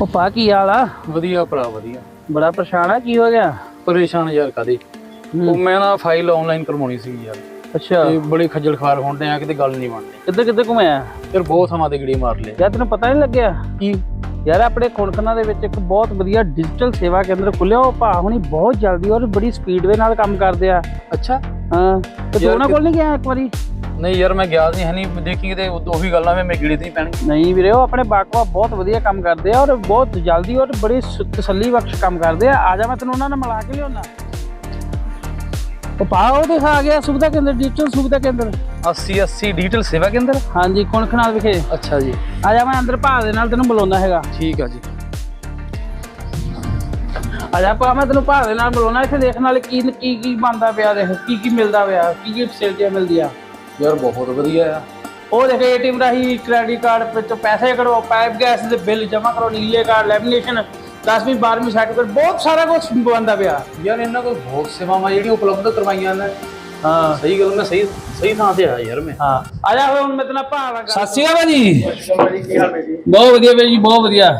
ਉਹ ਪਾ ਕੀ ਹਾਲ ਆ? ਵਧੀਆ ਭਰਾ ਵਧੀਆ। ਬੜਾ ਪਰੇਸ਼ਾਨ ਆ ਕੀ ਹੋ ਗਿਆ? ਪਰੇਸ਼ਾਨ ਯਾਰ ਕਦੇ ਉਹ ਮੈਂ ਨਾ ਫਾਈਲ ਆਨਲਾਈਨ ਕਰਵਾਉਣੀ ਸੀ ਯਾਰ। ਅੱਛਾ। ਤੇ ਬੜੀ ਖੱਜਲ ਖਾਰ ਹੁੰਦੇ ਆ ਕਿਤੇ ਗੱਲ ਨਹੀਂ ਬਣਦੀ। ਕਿੱਧਰ ਕਿੱਧਰ ਘੁੰਮਿਆ? ਫਿਰ ਬਹੁਤ ਸਮਾਂ ਤੇ ਗੜੀ ਮਾਰ ਲਏ ਯਾਰ ਤੈਨੂੰ ਪਤਾ ਨਹੀਂ ਲੱਗਿਆ? ਕੀ? ਯਾਰ ਆਪਣੇ ਖੁਣਕਣਾ ਦੇ ਵਿੱਚ ਇੱਕ ਬਹੁਤ ਵਧੀਆ ਡਿਜੀਟਲ ਸੇਵਾ ਕੇਂਦਰ ਖੁੱਲਿਆ ਉਹ ਭਾ ਹੁਣੀ ਬਹੁਤ ਜਲਦੀ ਔਰ ਬੜੀ ਸਪੀਡ ਦੇ ਨਾਲ ਕੰਮ ਕਰਦੇ ਆ। ਅੱਛਾ। ਹਾਂ। ਤੇ ਉਹਨਾਂ ਕੋਲ ਨਹੀਂ ਗਿਆ ਇੱਕ ਵਾਰੀ? ਨਹੀਂ ਯਾਰ ਮੈਂ ਗਿਆ ਨਹੀਂ ਹਨੀ ਦੇਖੀ ਕਿਤੇ ਉਹ- ਗੱਲਾਂ ਮੈਂ ਗੜੀ ਤੇ ਨਹੀਂ ਪੈਣਗੀ ਨਹੀਂ ਵੀਰੇ ਉਹ ਆਪਣੇ ਬਾਕਵਾ ਬਹੁਤ ਵਧੀਆ ਕੰਮ ਕਰਦੇ ਆ ਔਰ ਬਹੁਤ ਜਲਦੀ ਔਰ ਬੜੀ ਸ- ਤਸੱਲੀ ਬਖਸ਼ ਕੰਮ ਕਰਦੇ ਆ। ਆ ਜਾ ਮੈਂ ਤੈਨੂੰ ਉਹਨਾਂ ਨਾਲ ਮਿਲਾ ਕੇ ਲਿਆਉਣਾ ਉਹ ਪਾ ਉਹ ਦਿਖਾ ਆ ਗਿਆ ਸੁਵਿਧਾ ਕੇਂਦਰ ਡਿਜੀਟਲ ਸੁਵਿਧਾ ਕੇਂਦਰ। 80 80 ਡਿਜੀਟਲ ਸੇਵਾ ਕੇਂਦਰ? ਹਾਂਜੀ ਖੁਣਖਣਾ ਵਿਖੇ। ਅੱਛਾ ਜੀ। ਆ ਜਾ ਮੈਂ ਅੰਦਰ ਭਾ ਦੇ ਨਾਲ ਤੈਨੂੰ ਬੁਲਾਉਣਾ ਹੈਗਾ। ਠੀਕ ਆ ਜੀ। ਆ ਜਾ ਭਾ ਮੈਂ ਤੈਨੂੰ ਭਾ ਦੇ ਨਾਲ ਬੁਲਾਉਣਾ ਇੱਥੇ ਦੇਖਣ ਵਾਲੇ ਕੀ ਕੀ ਕੀ ਬਣਦਾ ਪਿਆ ਦੇਖ ਕੀ ਕੀ ਮਿਲਦਾ ਪਿਆ ਕੀ ਕੀ ਫੈਸਿਲਿਟੀਆਂ ਮਿਲਦੀਆਂ ਯਾਰ ਬਹੁਤ ਵਧੀਆ ਆ। ਉਹ ਦੇਖ ਏਟੀਐਮ ਰਾਹੀਂ ਕ੍ਰੈਡਿਟ ਕਾਰਡ ਵਿੱਚੋਂ ਪੈਸੇ ਕਢਵਾਓ ਪਾਈਪ ਗੈਸ ਦੇ ਬਿੱਲ ਜਮ੍ਹਾਂ ਕਰੋ ਨੀਲੇ ਕਾਰਡ ਲੈਮੀਨੇਸ਼ਨ 10ਵੀਂ 12ਵੀਂ ਸਰਟੀਫਿਕੇਟ ਬਹੁਤ ਸਾਰਾ ਕੁਝ ਬਣਦਾ ਪਿਆ। ਯਾਰ ਇਹਨਾਂ ਕੋਲ ਬਹੁਤ ਸੇਵਾਵਾਂ ਜਿਹੜੀਆਂ ਉਪਲਬਧ ਕਰਵਾਈਆਂ ਨੇ। ਹਾਂ। ਸਹੀ ਗੱਲ ਮੈਂ ਸਹੀ ਸਹੀ ਥਾਂ ਤੇ ਆਇਆ ਯਾਰ ਮੈਂ। ਹਾਂ। ਆ ਜਾ ਹੁਣ ਮੈਂ ਤੇਰਾ ਭਾ ਦਾ ਸਤਿ ਸ਼੍ਰੀ ਅਕਾਲ ਜੀ ਬਹੁਤ ਵਧੀਆ ਬਈ ਜੀ ਬਹੁਤ ਵਧੀਆ।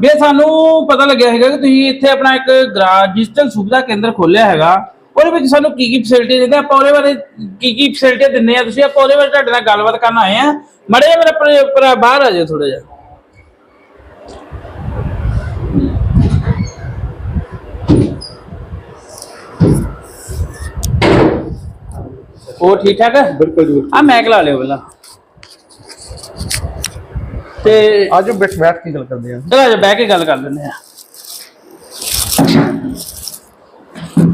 ਵੀ ਸਾਨੂੰ ਪਤਾ ਲੱਗਿਆ ਹੈਗਾ ਕਿ ਤੁਸੀਂ ਇੱਥੇ ਆਪਣਾ ਇੱਕ ਗ੍ਰਾ ਡਿਜੀਟਲ ਸੁਵਿਧਾ ਕੇਂਦਰ ਖੋਲ੍ਹਿਆ ਹੈਗਾ। ਉਹਦੇ ਵਿੱਚ ਸਾਨੂੰ ਕੀ ਕੀ ਫੈਸਿਲਿਟੀ ਦਿੰਦੇ ਆ? ਆਪਾਂ ਉਹਦੇ ਬਾਰੇ ਕੀ ਕੀ ਫੈਸਿਲਿਟੀ ਦਿੰਦੇ ਆ? ਤੁਸੀਂ ਆਪਾਂ ਉਹਦੇ ਬਾਰੇ ਤੁਹਾਡੇ ਨਾਲ ਗੱਲਬਾਤ ਕਰਨ ਆਏ ਆ। ਮੜੇ ਮੇਰਾ ਬਾਹਰ ਆ ਜਾਓ ਥੋੜਾ ਜਿਹਾ। ਉਹ ਠੀਕ ਠਾਕ ਹੈ ਬਿਲਕੁਲ ਜੀ। ਆ ਮੈਕ ਲਾ ਲਿਓ ਪਹਿਲਾਂ। ਤੇ ਅੱਜ ਬੈਠ ਬੈਠ ਕੇ ਗੱਲ ਕਰਦੇ ਹਾਂ ਚਲੋ ਅੱਜ ਬਹਿ ਕੇ ਗੱਲ ਕਰ ਲੈਂਦੇ ਆ।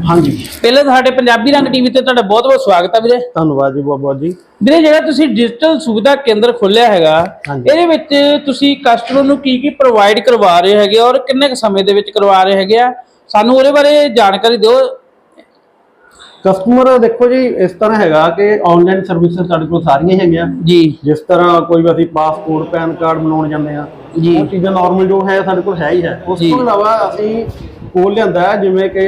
ਹਾਂਜੀ। ਪਹਿਲੇ ਤਾਂ ਸਾਡੇ ਪੰਜਾਬੀ ਰੰਗ ਟੀਵੀ ਤੇ ਤੁਹਾਡਾ ਬਹੁਤ ਬਹੁਤ ਸਵਾਗਤ ਹੈ ਵੀਰੇ। ਧੰਨਵਾਦ ਜੀ ਬਹੁਤ ਜੀ। ਵੀਰੇ ਜਿਹੜਾ ਤੁਸੀਂ ਡਿਜੀਟਲ ਸੁਵਿਧਾ ਕੇਂਦਰ ਖੋਲ੍ਹਿਆ ਹੈਗਾ। ਇਹਦੇ ਵਿੱਚ ਤੁਸੀਂ ਕਸਟਮਰ ਨੂੰ ਕੀ ਕੀ ਪ੍ਰੋਵਾਈਡ ਕਰਵਾ ਰਹੇ ਹੈਗੇ ਔਰ ਕਿੰਨੇ ਕੁ ਸਮੇਂ ਦੇ ਵਿੱਚ ਕਰਵਾ ਰਹੇ ਹੈਗੇ ਆ? ਸਾਨੂੰ ਉਹਦੇ ਬਾਰੇ ਜਾਣਕਾਰੀ ਦਿਓ। ਕਸਟਮਰ ਦੇਖੋ ਜੀ ਇਸ ਤਰ੍ਹਾਂ ਹੈਗਾ ਕਿ ਆਨਲਾਈਨ ਸਰਵਿਸਿਜ਼ ਸਾਡੇ ਕੋਲ ਸਾਰੀਆਂ ਹੈਗੀਆਂ। ਜੀ। ਜਿਸ ਤਰ੍ਹਾਂ ਕੋਈ ਵੀ ਅਸੀਂ ਪਾਸਪੋਰਟ ਪੈਨ ਕਾਰਡ ਬਣਾਉਣ ਜਾਂਦੇ ਆ ਜੀ। ਉਹ ਚੀਜ਼ਾਂ ਨਾਰਮਲ ਜੋ ਹੈ ਸਾਡੇ ਕੋਲ ਹੈ ਹੀ ਹੈ। ਉਸ। ਤੋਂ ਇਲਾਵਾ ਅਸੀਂ ਕੋਲ ਲਿਆਂਦਾ ਜਿਵੇਂ ਕਿ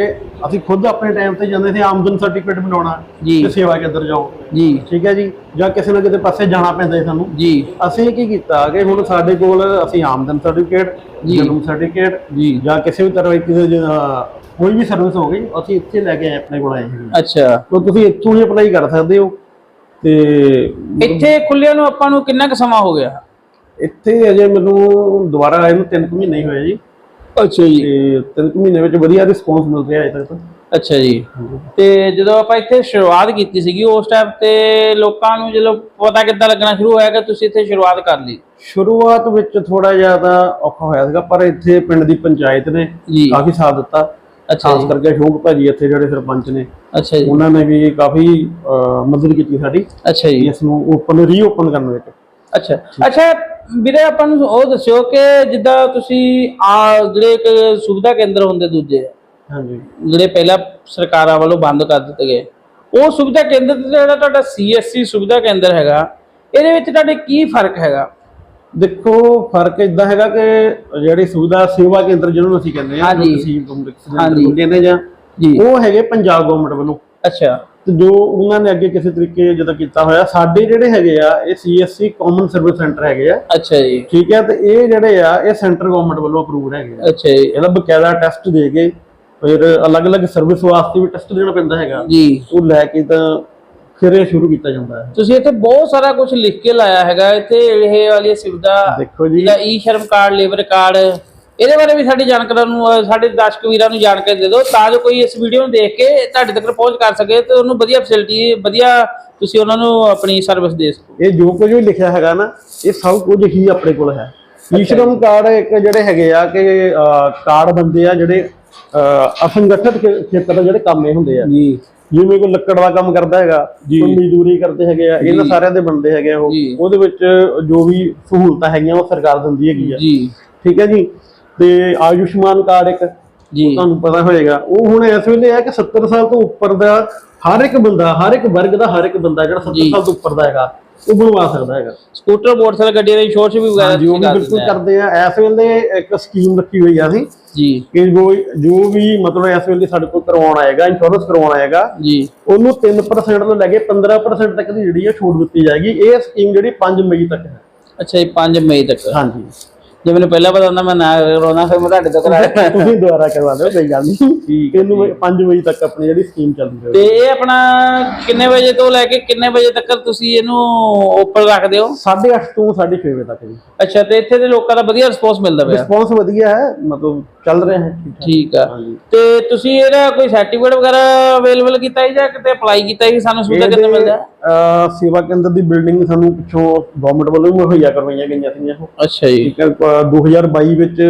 ਅਸੀਂ ਖੁਦ ਆਪਣੇ ਟਾਈਮ ਤੇ ਜਾਂਦੇ ਸੀ ਆਮਦਨ ਸਰਟੀਫਿਕੇਟ ਬਣਾਉਣਾ ਜੀ। ਤੇ ਸੇਵਾ ਕੇਂਦਰ ਜਾਓ। ਜੀ। ਠੀਕ ਹੈ ਜੀ? ਜਾਂ ਕਿਸੇ ਨਾ ਕਿਸੇ ਪਾਸੇ ਜਾਣਾ ਪੈਂਦਾ ਸੀ ਸਾਨੂੰ। ਜੀ। ਅਸੀਂ ਕੀ ਕੀਤਾ ਕਿ ਹੁਣ ਸਾਡੇ ਕੋਲ ਅਸੀਂ ਆਮਦਨ ਸਰਟੀਫਿਕੇਟ। ਜਨਮ ਸਰਟੀਫਿਕੇਟ ਜੀ। ਜਾਂ ਕਿਸੇ ਵੀ ਤਰ੍ਹਾਂ ਅਹ, ਕੋਈ ਵੀ ਸਰਵਿਸ ਹੋ ਗਈ ਅਸੀਂ ਇੱਥੇ ਲੈ ਕੇ ਆਏ ਆਪਣੇ ਕੋਲ ਆਏ ਅੱਛਾ। ਤਾਂ ਤੁਸੀਂ ਇੱਥੋਂ ਹੀ ਅਪਲਾਈ ਕਰ ਸਕਦੇ ਹੋ। ਤੇ ਇੱਥੇ ਖੁੱਲਿਆ ਨੂੰ ਆਪਾਂ ਨੂੰ ਕਿੰਨਾ ਕੁ ਸਮਾਂ ਹੋ ਗਿਆ? ਇੱਥੇ ਅਜੇ ਮੈਨੂੰ ਦੁਬਾਰਾ ਆਏ ਨੂੰ 3 ਮਹੀਨੇ ਹੀ ਹੋਏ ਜੀ। ਅੱਛਾ ਜੀ। ਤੇ 3 ਮਹੀਨੇ ਵਿੱਚ ਵਧੀਆ ਰਿਸਪੌਂਸ ਮਿਲ ਰਿਹਾ ਅਜੇ ਤੱਕ ਤਾਂ। ਅੱਛਾ ਜੀ। ਤੇ ਜਦੋਂ ਆਪਾਂ ਇੱਥੇ ਸ਼ੁਰੂਆਤ ਕੀਤੀ ਸੀਗੀ ਉਸ ਟਾਈਮ ਤੇ ਲੋਕਾਂ ਨੂੰ ਜਦੋਂ ਪਤਾ ਕਿੱਦਾਂ ਲੱਗਣਾ ਸ਼ੁਰੂ ਹੋਇਆ ਕਿ ਤੁਸੀਂ ਇੱਥੇ ਸ਼ੁਰੂਆਤ ਕਰ ਲਈ? ਸ਼ੁਰੂਆਤ ਵਿੱਚ ਥੋੜਾ ਜ਼ਿਆਦਾ ਔਖਾ ਹੋਇਆ ਸੀਗਾ ਪਰ ਇੱਥੇ ਪਿੰਡ ਦੀ ਪੰਚਾਇਤ ਨੇ ਜੀ। ਕਾਫੀ ਸਾਥ ਦਿੱਤਾ। ਅੱਛਾ ਖਾਸ ਜੀ। ਕਰਕੇ ਸ਼ੋਕ ਭਾਜੀ ਇੱਥੇ ਜਿਹੜੇ ਸਰਪੰਚ ਨੇ। ਅੱਛਾ ਜੀ। ਉਹਨਾਂ ਨੇ ਵੀ ਕਾਫੀ ਅਹ, ਮਦਦ ਕੀਤੀ ਸਾਡੀ। ਅੱਛਾ ਜੀ। ਇਸ ਨੂੰ ਓਪਨ ਰੀਓਪਨ ਕਰਨ ਵਿੱਚ। ਅੱਛਾ। ਅੱਛਾ ਵੀਰੇ ਆਪਾਂ ਨੂੰ ਉਹ ਦੱਸਿਓ ਕਿ ਜਿੱਦਾਂ ਤੁਸੀਂ ਆ ਜਿਹੜੇ ਇੱਕ ਸੁਵਿਧਾ ਕੇਂਦਰ ਹੁੰਦੇ ਦੂਜੇ ਹਾਂਜੀ। ਜਿਹੜੇ ਪਹਿਲਾਂ ਸਰਕਾਰਾਂ ਵੱਲੋਂ ਬੰਦ ਕਰ ਦਿੱਤੇ ਗਏ ਉਹ ਸੁਵਿਧਾ ਕੇਂਦਰ ਤੇ ਜਿਹੜਾ ਤੁਹਾਡਾ ਸੀਐਸਸੀ ਸੁਵਿਧਾ ਕੇਂਦਰ ਹੈਗਾ ਇਹਦੇ ਵਿੱਚ ਤੁਹਾਡੇ ਕੀ ਫ਼ਰਕ ਹੈਗਾ? ਦੇਖੋ ਫ਼ਰਕ ਇਦਾਂ ਹੈਗਾ ਕਿ ਜਿਹੜੀ ਸੁਵਿਧਾ ਸੇਵਾ ਕੇਂਦਰ ਜਿਹਨੂੰ ਅਸੀਂ ਕਹਿੰਦੇ ਕੰਪਲੈਕਸ ਹਾਂਜੀ। ਅੰਦਰ ਕਹਿੰਦੇ ਜੀ ਉਹ ਹੈਗੇ ਪੰਜਾਬ ਗਵਰਨਮੈਂਟ ਵੱਲੋਂ। ਅੱਛਾ। ਤੇ ਜੋ ਉਹਨਾਂ ਨੇ ਅੱਗੇ ਕਿਸੇ ਤਰੀਕੇ ਜਦੋਂ ਕੀਤਾ ਹੋਇਆ ਸਾਡੇ ਜਿਹੜੇ ਹੈਗੇ ਆ ਇਹ ਸੀਐਸਸੀ ਕਾਮਨ ਸਰਵਿਸ ਸੈਂਟਰ ਹੈਗੇ ਆ। ਅੱਛਾ ਜੀ। ਠੀਕ ਹੈ ਤੇ ਇਹ ਜਿਹੜੇ ਆ ਇਹ ਸੈਂਟਰ ਗਵਰਨਮੈਂਟ ਵੱਲੋਂ ਅਪਰੂਵਡ ਹੈਗੇ ਆ। ਅੱਛਾ ਜੀ। ਇਹਦਾ ਬਕਾਇਦਾ ਟੈਸਟ ਦੇ ਕੇ ਫਿਰ ਅਲੱਗ-ਅਲੱਗ ਸਰਵਿਸ ਵਾਸਤੇ ਵੀ ਟੈਸਟ ਦੇਣਾ ਪੈਂਦਾ ਹੈਗਾ। ਜੀ। ਉਹ ਲੈ ਕੇ ਤਾਂ ਫਿਰ ਇਹ ਸ਼ੁਰੂ ਕੀਤਾ ਜਾਂਦਾ ਹੈ। ਤੁਸੀਂ ਇੱਥੇ ਬਹੁਤ ਸਾਰਾ ਕੁਝ ਲਿਖ ਕੇ ਲਾਇਆ ਹੈਗਾ। ਇੱਥੇ ਇਹ ਵਾਲੀ ਸੁਵਿਧਾ ਦੇਖੋ ਜੀ। ਜਿਹਦਾ ਈ ਸ਼ਰਮ ਕਾਰਡ ਲੇਬਰ ਕਾਰਡ ਇਹਦੇ ਬਾਰੇ ਵੀ ਸਾਡੀ ਜਾਣਕਾਰਾਂ ਨੂੰ ਸਾਡੇ ਦਰਸ਼ਕ ਵੀਰਾਂ ਨੂੰ ਜਾਣਕਾਰੀ ਦੇ ਦਿਓ ਤਾਂ ਜੋ ਕੋਈ ਇਸ ਵੀਡੀਓ ਨੂੰ ਦੇਖ ਕੇ ਤੁਹਾਡੇ ਤੱਕ ਪਹੁੰਚ ਕਰ ਸਕੇ ਤੇ ਉਹਨੂੰ ਵਧੀਆ ਫੈਸਿਲਿਟੀ ਵਧੀਆ ਤੁਸੀਂ ਉਹਨਾਂ ਨੂੰ ਆਪਣੀ ਸਰਵਿਸ ਦੇ ਸਕੋ। ਇਹ ਜੋ ਕੁਝ ਵੀ ਲਿਖਿਆ ਹੈਗਾ ਨਾ ਇਹ ਸਭ ਕੁਝ ਹੀ ਆਪਣੇ ਕੋਲ ਹੈ। ਈਸ਼ਰਮ ਕਾਰਡ ਇੱਕ ਜਿਹੜੇ ਹੈਗੇ ਆ ਕਿ ਕਾਰਡ ਬੰਦੇ ਆ ਜਿਹੜੇ ਅਸੰਗਠਿਤ ਖੇਤਰ ਦੇ ਜਿਹੜੇ ਕੰਮ ਹੁੰਦੇ ਆ। ਜੀ। ਜਿਵੇਂ ਕੋਈ ਲੱਕੜ ਦਾ ਕੰਮ ਕਰਦਾ ਹੈਗਾ। ਕੋਈ ਮਜ਼ਦੂਰੀ ਕਰਦੇ ਹੈਗੇ ਆ ਇਹਨਾਂ। ਸਾਰਿਆਂ ਦੇ ਬੰਦੇ ਹੈਗੇ ਆ ਉਹ। ਉਹਦੇ ਵਿੱਚ ਜੋ ਵੀ ਸਹੂਲਤਾਂ ਹੈਗੀਆਂ ਉਹ ਸਰਕਾਰ ਦਿੰਦੀ ਹੈਗੀ ਆ। ਜੀ। ਠੀਕ ਹੈ ਜੀ? ਤੇ ਆਯੁਸ਼ਮਾਨ ਕਾਰਡ ਇੱਕ ਜੀ। ਤੁਹਾਨੂੰ ਪਤਾ ਹੋਏਗਾ। ਉਹ ਹੁਣ ਇਸ ਵੇਲੇ ਹੈ ਕਿ 70 ਸਾਲ ਤੋਂ ਉੱਪਰ ਦਾ ਹਰ ਇੱਕ ਬੰਦਾ ਹਰ ਇੱਕ ਵਰਗ ਦਾ ਹਰ ਇੱਕ ਬੰਦਾ ਜਿਹੜਾ 70 ਜੀ। ਸਾਲ ਤੋਂ ਉੱਪਰ ਦਾ ਹੈਗਾ ਉਹ ਬਣਵਾ ਸਕਦਾ ਹੈਗਾ। ਸਕੂਟਰ ਮੋਟਰਸਾਈਕਲ ਗੱਡੀਆਂ ਦੀ ਇੰਸ਼ੋਰੈਂਸ ਵੀ ਵਗੈਰਾ ਹਾਂਜੀ ਉਹ ਬਿਲਕੁਲ। ਕਰਦੇ ਆ। ਇਸ ਵੇਲੇ ਇੱਕ ਸਕੀਮ ਰੱਖੀ ਹੋਈ ਆ ਅਸੀਂ ਜੀ। ਕਿ ਜੋ ਜੋ ਵੀ ਮਤਲਬ ਇਸ ਵੇਲੇ ਸਾਡੇ ਕੋਲ ਕਰਵਾਉਣ ਆਏਗਾ ਇੰਸ਼ੋਰੈਂਸ ਕਰਵਾਉਣ ਆਏਗਾ ਜੀ। ਉਹਨੂੰ 3% ਤੋਂ ਲੈ ਕੇ 15% ਤੱਕ ਦੀ ਜਿਹੜੀ ਛੂਟ ਦਿੱਤੀ ਜਾਏਗੀ। ਇਹ ਸਕੀਮ ਜਿਹੜੀ 5 ਮਈ ਤੱਕ ਹੈ। ਅੱਛਾ ਜੀ 5 ਮਈ ਤੱਕ। ਹਾਂਜੀ। ਜੇ ਮੈਨੂੰ ਪਹਿਲਾਂ ਪਤਾ ਹੁੰਦਾ ਮੈਂ ਨਾ ਰੋਣਾ ਫਿਰ ਮੈਂ ਤੁਹਾਡੇ ਤੋਂ ਕਰਾਇਆ ਤੁਸੀਂ ਦੁਬਾਰਾ ਕਰਵਾ ਦਿਓ ਕੋਈ ਗੱਲ ਨਹੀਂ। ਇਹਨੂੰ 5 ਵਜੇ ਤੱਕ ਆਪਣੀ ਜਿਹੜੀ ਸਕੀਮ ਚੱਲਦੀ ਤੇ ਹੈ ਇਹ ਆਪਣਾ ਕਿੰਨੇ ਵਜੇ ਤੋਂ ਲੈ ਕੇ ਕਿੰਨੇ ਵਜੇ ਤੱਕ ਤੁਸੀਂ ਇਹਨੂੰ ਓਪਨ ਰੱਖਦੇ ਹੋ? 8:30 ਤੋਂ 6:30 ਵਜੇ ਤੱਕ ਜੀ। ਅੱਛਾ ਤੇ ਇੱਥੇ ਦੇ ਲੋਕਾਂ ਦਾ ਵਧੀਆ ਰਿਸਪੌਂਸ ਮਿਲਦਾ ਪਿਆ। ਰਿਸਪੌਂਸ ਵਧੀਆ ਹੈ ਮਤਲਬ ਚੱਲ ਰਿਹਾ ਹੈ ਠੀਕ ਆ। ਤੇ ਤੁਸੀਂ ਇਹਦਾ ਕੋਈ ਸਰਟੀਫਿਕੇਟ ਵਗੈਰਾ ਅਵੇਲੇਬਲ ਕੀਤਾ ਹੈ ਜਾਂ ਕਿਤੇ ਅਪਲਾਈ ਕੀਤਾ ਹੈ ਸਾਨੂੰ ਸੁਵਿਧਾ ਕਿੱਥੇ ਮਿਲਦਾ ਸੇਵਾ ਕੇਂਦਰ ਦੀ ਬਿਲਡਿੰਗ ਸਾਨੂੰ ਪਿੱਛੋਂ ਗਵਰਨਮੈਂਟ ਵੱਲੋਂ ਮੁਹੱਈਆ ਕਰਵਾਈਆਂ ਗਈਆਂ ਸੀਗੀਆਂ। ਅੱਛਾ ਜੀ। ਠੀਕ ਹੈ 2022 ਵਿੱਚ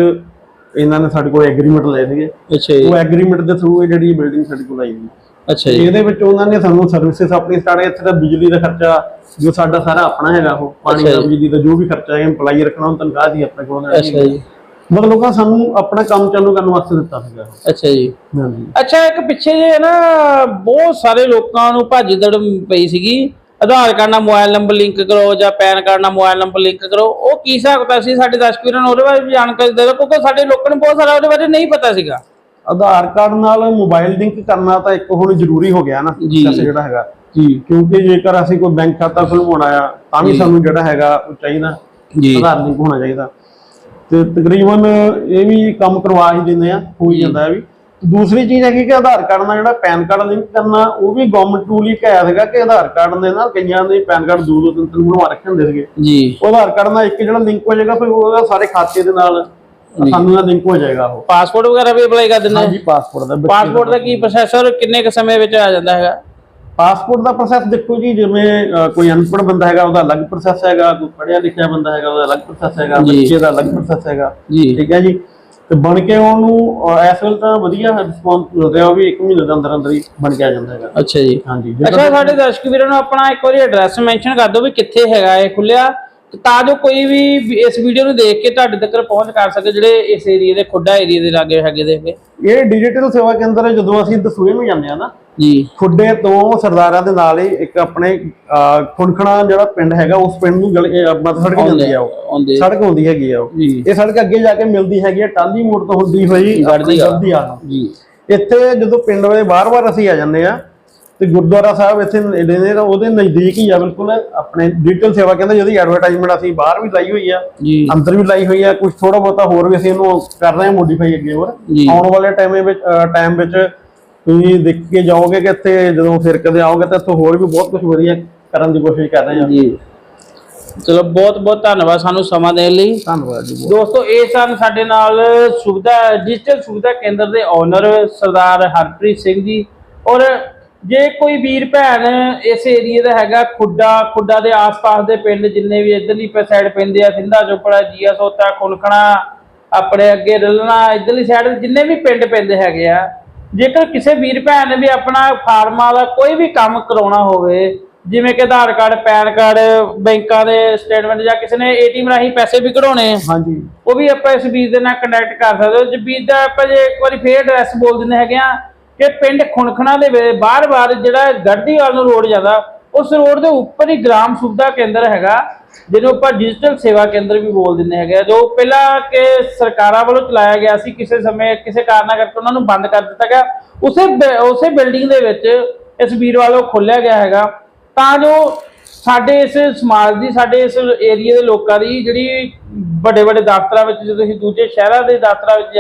ਇਹਨਾਂ ਨੇ ਸਾਡੇ ਕੋਲ ਐਗਰੀਮੈਂਟ ਲਏ ਸੀਗੇ। ਅੱਛਾ ਜੀ। ਉਹ ਐਗਰੀਮੈਂਟ ਦੇ ਥਰੂ ਇਹ ਜਿਹੜੀ ਬਿਲਡਿੰਗ ਸਾਡੇ ਕੋਲ ਆਈ ਸੀ। ਅੱਛਾ ਜੀ। ਇਹਦੇ ਵਿੱਚ ਉਹਨਾਂ ਨੇ ਸਾਨੂੰ ਸਰਵਿਸਿਜ਼ ਆਪਣੀ ਸਟਾਰਟ ਇੱਥੇ ਦਾ ਬਿਜਲੀ ਦਾ ਖਰਚਾ ਜੋ ਸਾਡਾ ਸਾਰਾ ਆਪਣਾ ਹੈਗਾ ਉਹ ਪਾਣੀ ਦਾ ਜੀ। ਬਿਜਲੀ ਦਾ ਜੋ ਵੀ ਖਰਚਾ ਹੈ EMPLOYE ਰੱਖਣਾ ਉਹ ਤਨਖਾਹ ਦੀ ਆਪਣੇ ਕੋਲ ਉਹਨਾਂ ਅੱਛਾ ਜੀ। ਮਤਲਬ ਲੋਕਾਂ ਸਾਨੂੰ ਆਪਣਾ ਕੰਮ ਚਾਲੂ ਕਰਨ ਵਾਸਤੇ ਦਿੱਤਾ ਸੀਗਾ। ਉਹ। ਅੱਛਾ ਜੀ। ਹਾਂਜੀ। ਅੱਛਾ ਇੱਕ ਪਿੱਛੇ ਜੇ ਨਾ ਬਹੁਤ ਸਾਰੇ ਲੋਕਾਂ ਨੂੰ ਭੱਜ ਦੜ ਪਈ ਸੀਗੀ। ਆਧਾਰ ਕਾਰਡ ਨਾਲ ਮੋਬਾਈਲ ਨੰਬਰ ਲਿੰਕ ਕਰੋ ਜਾਂ ਪੈਨ ਕਾਰਡ ਨਾਲ ਮੋਬਾਈਲ ਨੰਬਰ ਲਿੰਕ ਕਰੋ ਉਹ ਕੀ ਕਿਤਾਬ ਸੀ ਸਾਡੇ ਦਰਸ਼ਕ ਵੀਰਾਂ ਨੂੰ ਉਹਦੇ ਬਾਰੇ ਜਾਣਕਾਰੀ ਦੇ ਦਿਓ ਕਿਉਂਕਿ ਸਾਡੇ ਲੋਕਾਂ ਨੂੰ ਬਹੁਤ ਸਾਰਾ ਉਹਦੇ ਬਾਰੇ ਨਹੀਂ ਪਤਾ ਸੀਗਾ। ਆਧਾਰ ਕਾਰਡ ਨਾਲ ਮੋਬਾਈਲ ਲਿੰਕ ਕਰਨਾ ਤਾਂ ਇੱਕ ਹੁਣ ਜ਼ਰੂਰੀ ਹੋ ਗਿਆ ਨਾ ਜਿਹੜਾ ਹੈਗਾ। ਜੀ। ਕਿਉਂਕਿ ਜੇਕਰ ਅਸੀਂ ਕੋਈ ਬੈਂਕ ਖਾਤਾ ਖੁਲਵਾਉਣਾ ਆ ਤਾਂ ਵੀ। ਸਾਨੂੰ ਜਿਹੜਾ ਹੈਗਾ ਉਹ ਚਾਹੀਦਾ ਜੀ। ਆਧਾਰ ਲਿੰਕ ਹੋਣਾ ਚਾਹੀਦਾ। ਤੇ ਤਕਰੀਬਨ ਇਹ ਵੀ ਕੰਮ ਕਰਵਾ ਹੀ ਦਿੰਦੇ ਆ ਹੋ ਹੀ ਜਾਂਦਾ ਹੈ ਵੀ। ਦੂਸਰੀ ਚੀਜ਼ ਹੈਗੀ ਕਿ ਆਧਾਰ ਕਾਰਡ ਨਾਲ ਜਿਹੜਾ ਪੈਨ ਕਾਰਡ ਲਿੰਕ ਕਰਨਾ ਉਹ ਵੀ ਗਵਰਨਮੈਂਟ ਰੂਲ ਹੀ ਕਿਹਾ ਸੀਗਾ ਕਿ ਆਧਾਰ ਕਾਰਡ ਦੇ ਨਾਲ ਕਈਆਂ ਦੇ ਪੈਨ ਕਾਰਡ ਦੋ ਦੋ ਤਿੰਨ ਤਿੰਨ ਬਣਵਾ ਰੱਖੇ ਹੁੰਦੇ ਸੀਗੇ। ਜੀ। ਉਹ ਆਧਾਰ ਕਾਰਡ ਨਾਲ ਇੱਕ ਜਿਹੜਾ ਲਿੰਕ ਹੋ ਜਾਏਗਾ ਫਿਰ ਉਹਦਾ ਸਾਰੇ ਖਾਤੇ ਦੇ ਨਾਲ ਸਾਨੂੰ ਨਾਲ ਲਿੰਕ ਹੋ ਜਾਏਗਾ ਉਹ। ਪਾਸਪੋਰਟ ਵਗੈਰਾ ਵੀ ਅਪਲਾਈ ਕਰ ਦਿੰਦੇ ਹਾਂਜੀ ਪਾਸਪੋਰਟ ਦਾ ਪਾਸਪੋਰਟ ਦਾ ਕੀ ਪ੍ਰੋਸੈਸਰ ਕਿੰਨੇ ਕ ਸਮੇਂ ਵਿੱਚ ਆ ਜਾਂਦਾ ਹੈਗਾ? ਪਾਸਪੋਰਟ ਦਾ ਪ੍ਰੋਸੈਸ ਦੇਖੋ ਜੀ ਜਿਵੇਂ ਕੋਈ ਅਨਪੜ੍ਹ ਬੰਦਾ ਹੈਗਾ ਉਹਦਾ ਅਲੱਗ ਪ੍ਰੋਸੈਸ ਹੈਗਾ ਕੋਈ ਪੜ੍ਹਿਆ ਲਿਖਿਆ ਬੰਦਾ ਹੈਗਾ ਉਹਦਾ ਅਲੱਗ ਪ੍ਰੋਸੈਸ ਹੈਗਾ ਜੀ। ਬੱਚੇ ਦਾ ਅਲੱਗ ਪ੍ਰੋਸੈਸ ਹੈਗਾ। ਜੀ। ਠੀਕ ਹੈ ਜੀ। ਤੇ ਬਣ ਕੇ ਉਹਨੂੰ ਅਹ, ਇਸ ਵੇਲੇ ਤਾਂ ਵਧੀਆ ਰਿਸਪੌਂਸ ਮਿਲ ਰਿਹਾ ਉਹ ਵੀ 1 ਮਹੀਨੇ ਦੇ ਅੰਦਰ ਅੰਦਰ ਹੀ ਬਣ ਕੇ ਆ ਜਾਂਦਾ ਹੈਗਾ। ਅੱਛਾ ਜੀ। ਹਾਂਜੀ ਅੱਛਾ ਸਾਡੇ ਦਰਸ਼ਕ ਵੀਰਾਂ ਨੂੰ ਆਪਣਾ ਇੱਕ ਵਾਰੀ ਐਡਰੈਸ ਮੈਂਸ਼ਨ ਕਰ ਦਿਓ ਵੀ ਕਿੱਥੇ ਹੈਗਾ ਇਹ ਖੁੱਲਿਆ ਤਾਂ ਜੋ ਕੋਈ ਵੀ ਇਸ ਵੀਡੀਓ ਨੂੰ ਦੇਖ ਕੇ ਤੁਹਾਡੇ ਤੱਕ ਪਹੁੰਚ ਕਰ ਸਕੇ ਜਿਹੜੇ ਇਸ ਏਰੀਆ ਦੇ ਖੁੱਡਾ ਏਰੀਆ ਦੇ ਲਾਗੇ ਹੈਗੇ ਦੇ ਇਹ ਡਿਜੀਟਲ ਸੇਵਾ ਕੇਂਦਰ ਹੈ ਜਦੋਂ ਅਸੀਂ ਦਸੂਏ ਨੂੰ ਜਾਂਦੇ ਆ ਨਾ ਜੀ। ਖੁੱਡੇ ਤੋਂ ਸਰਦਾਰਾਂ ਦੇ ਨਾਲ ਹੀ ਇੱਕ ਆਪਣੇ ਖੁਣਖਣਾ ਜਿਹੜਾ ਪਿੰਡ ਹੈਗਾ ਉਸ ਪਿੰਡ ਨੂੰ ਆਪਣਾ ਸੜਕ ਜਾਂਦੀ ਆ ਉਹ। ਆਉਂਦੇ ਸੜਕ ਹੁੰਦੀ ਹੈਗੀ ਆ ਇਹ ਸੜਕ ਅੱਗੇ ਜਾ ਕੇ ਮਿਲਦੀ ਹੈਗੀ ਆ ਟਾਲੀ ਮੋੜ ਤੋਂ ਹੁੰਦੀ ਹੋਈ। ਗੜਦੀ ਆ। ਜੀ। ਇੱਥੇ ਜਦੋਂ ਪਿੰਡ ਵਾਲੇ ਬਾਰ-ਬਾਰ ਅਸੀਂ ਆ ਜਾਂਦੇ ਆ ਤੇ ਗੁਰਦੁਆਰਾ ਸਾਹਿਬ ਇੱਥੇ ਨੇੜੇ ਨੇ ਤਾਂ ਉਹਦੇ ਨਜ਼ਦੀਕ ਹੀ ਆ ਬਿਲਕੁਲ। ਆਪਣੇ ਡਿਜੀਟਲ ਸੇਵਾ ਕਹਿੰਦੇ ਜਿਹਦੀ ਐਡਵਰਟਾਈਜ਼ਮੈਂਟ ਅਸੀਂ ਬਾਹਰ ਵੀ ਲਾਈ ਹੋਈ ਆ ਜੀ। ਅੰਦਰ ਵੀ ਲਾਈ ਹੋਈ ਆ ਕੁਝ ਥੋੜਾ ਬਹੁਤਾ ਹੋਰ ਵੀ ਅਸੀਂ ਇਹਨੂੰ ਕਰ ਰਹੇ ਹਾਂ ਮੋਡੀਫਾਈ ਅੱਗੇ ਹੋਰ। ਆਉਣ ਵਾਲੇ ਟਾਈਮ ਵਿੱਚ ਟਾਈਮ ਵਿੱਚ ਤੁਸੀਂ ਦੇਖ ਕੇ ਜਾਓਗੇ ਕਿ ਇੱਥੇ ਜਦੋਂ ਫਿਰ ਕਦੇ ਆਓਗੇ ਤਾਂ ਇੱਥੇ ਹੋਰ ਵੀ ਬਹੁਤ ਕੁਝ ਵਧੀਆ ਕਰਨ ਦੀ ਕੋਸ਼ਿਸ਼ ਕਰ ਰਹੇ ਹਾਂ। ਜੀ। ਚਲੋ ਬਹੁਤ ਬਹੁਤ ਧੰਨਵਾਦ ਸਾਨੂੰ ਸਮਾਂ ਦੇਣ ਲਈ। ਧੰਨਵਾਦ ਜੀ ਬਹੁਤ। ਦੋਸਤੋ ਇਹ ਸਨ ਸਾਡੇ ਨਾਲ ਸੁਵਿਧਾ ਡਿਜੀਟਲ ਸੁਵਿਧਾ ਕੇਂਦਰ ਦੇ ਓਨਰ ਸਰਦਾਰ ਹਰਪ੍ਰੀਤ ਸਿੰਘ ਜੀ ਔਰ ਜੇ ਕੋਈ ਵੀਰ ਭੈਣ ਇਸ ਏਰੀਏ ਦਾ ਹੈਗਾ ਖੁੱਡਾ ਖੁੱਡਾ ਦੇ ਆਸ-ਪਾਸ ਦੇ ਪਿੰਡ ਜਿੰਨੇ ਵੀ ਇਧਰਲੀ ਸਾਈਡ ਪੈਂਦੇ ਆ ਸਿੰਧਾ ਚੋਪੜਾ ਜੀਆ ਸੋਤਾ ਖੁਨਖਣਾ ਆਪਣੇ ਅੱਗੇ ਰਲਣਾ ਇਧਰਲੀ ਸਾਈਡ ਜਿੰਨੇ ਵੀ ਪਿੰਡ ਪੈਂਦੇ ਹੈਗੇ ਆ ਜੇਕਰ ਕਿਸੇ ਵੀਰ ਭੈਣ ਨੇ ਵੀ ਆਪਣਾ ਫਾਰਮਾਂ ਦਾ ਕੋਈ ਵੀ ਕੰਮ ਕਰਾਉਣਾ ਹੋਵੇ ਜਿਵੇਂ ਕਿ ਆਧਾਰ ਕਾਰਡ ਪੈਨ ਕਾਰਡ ਬੈਂਕਾਂ ਦੇ ਸਟੇਟਮੈਂਟ ਜਾਂ ਕਿਸੇ ਨੇ ਏਟੀਐਮ ਰਾਹੀਂ ਪੈਸੇ ਵੀ ਕਢਾਉਣੇ ਹਾਂਜੀ। ਉਹ ਵੀ ਆਪਾਂ ਇਸ ਵੀਰ ਦੇ ਨਾਲ ਕੰਟੈਕਟ ਕਰ ਸਕਦੇ ਹੋ। ਜੀ ਵੀਰ ਦਾ ਆਪਾਂ ਜੇ ਇੱਕ ਵਾਰੀ ਫੇਰ ਐਡਰੈਸ ਬੋਲ ਦਿੰਦੇ ਹੈਗੇ ਆ ਕਿ ਪਿੰਡ ਖੁਣਖਣਾ ਦੇ ਵੇ- ਬਾਹਰ-ਬਾਹਰ ਜਿਹੜਾ ਗੜਦੀਵਾਲ ਨੂੰ ਰੋਡ ਜਾਂਦਾ, ਉਸ ਰੋਡ ਦੇ ਉੱਪਰ ਹੀ ਗ੍ਰਾਮ ਸੁਵਿਧਾ ਕੇਂਦਰ ਹੈਗਾ, ਜਿਹਨੂੰ ਆਪਾਂ ਡਿਜੀਟਲ ਸੇਵਾ ਕੇਂਦਰ ਵੀ ਬੋਲ ਦਿੰਦੇ ਹੈਗੇ ਜੋ ਪਹਿਲਾਂ ਕਿ ਸਰਕਾਰਾਂ ਵੱਲੋਂ ਚਲਾਇਆ ਗਿਆ ਸੀ, ਕਿਸੇ ਸਮੇਂ ਕਿਸੇ ਕਾਰਨਾਂ ਕਰਕੇ ਉਹਨਾਂ ਨੂੰ ਬੰਦ ਕਰ ਦਿੱਤਾ ਗਿਆ, ਉਸੇ ਉਸੇ ਬਿਲਡਿੰਗ ਦੇ ਵਿੱਚ ਇਸ ਵੀਰ ਵੱਲੋਂ ਖੋਲਿਆ ਗਿਆ ਹੈਗਾ, ਤਾਂ ਜੋ ਸਾਡੇ ਇਸ ਸਮਾਜ ਦੀ, ਸਾਡੇ ਇਸ ਏਰੀਆ ਦੇ ਲੋਕਾਂ ਦੀ ਜਿਹੜੀ ਵੱਡੇ ਵੱਡੇ ਦਫ਼ਤਰਾਂ ਵਿੱਚ, ਜਦੋਂ ਅਸੀਂ ਦੂਜੇ ਸ਼ਹਿਰਾਂ ਦੇ ਦਫ਼ਤਰਾਂ ਵਿੱਚ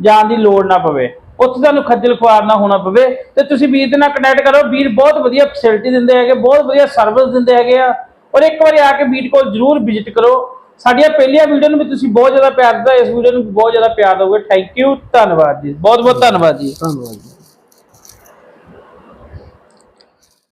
ਜਾਣ ਦੀ ਲੋੜ ਨਾ ਪਵੇ। ਉੱਥੇ ਤੁਹਾਨੂੰ ਖੱਜਲ ਖੁਆਰ ਨਾ ਹੋਣਾ ਪਵੇ ਤੇ ਤੁਸੀਂ ਵੀਰ ਦੇ ਨਾਲ ਕੰਟੈਕਟ ਕਰੋ। ਵੀਰ ਬਹੁਤ ਵਧੀਆ ਫੈਸਿਲਿਟੀ ਦਿੰਦੇ ਹੈਗੇ, ਬਹੁਤ ਵਧੀਆ ਸਰਵਿਸ ਦਿੰਦੇ ਹੈਗੇ ਆ। ਔਰ ਇੱਕ ਵਾਰੀ ਆ ਕੇ ਵੀਰ ਕੋਲ ਜਰੂਰ ਵਿਜ਼ਿਟ ਕਰੋ। ਸਾਡੀਆਂ ਪਹਿਲੀਆਂ ਵੀਡੀਓ ਨੂੰ ਵੀ ਤੁਸੀਂ ਬਹੁਤ ਜ਼ਿਆਦਾ ਪਿਆਰ ਦਿੱਤਾ, ਇਸ ਵੀਡੀਓ ਨੂੰ ਬਹੁਤ ਜ਼ਿਆਦਾ ਪਿਆਰ ਦਿਓਗੇ। ਥੈਂਕ ਯੂ ਧੰਨਵਾਦ ਜੀ। ਬਹੁਤ ਬਹੁਤ ਧੰਨਵਾਦ ਜੀ। ਧੰਨਵਾਦ ਜੀ।